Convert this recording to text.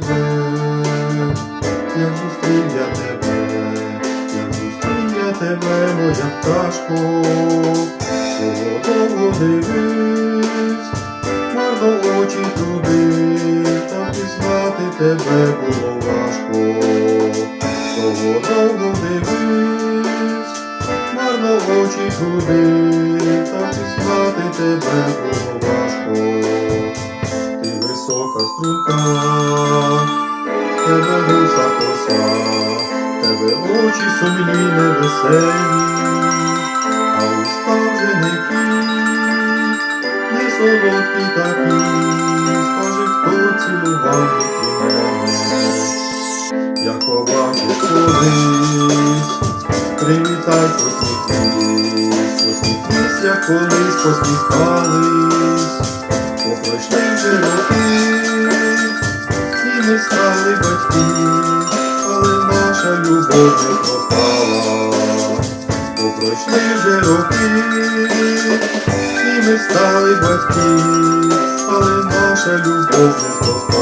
тебе, як зустрів я тебе, тебе, моя пташко, Кого довго дивись, марно очі туди, там пізнати тебе було важко, Кого довго дивись, марно очі туди. Висока струнка, тебе гуса коса, тебе очі сумні невеселі, а уста вже не ті, не солодкі такі, скажи, хто цілував мене, як побачиш колись, привітай, посміхнись, посміхнись, як колись посміхались, наша попала, пропала. Попройшли вже роки, і ми стали батьки, але наша любов не пропала.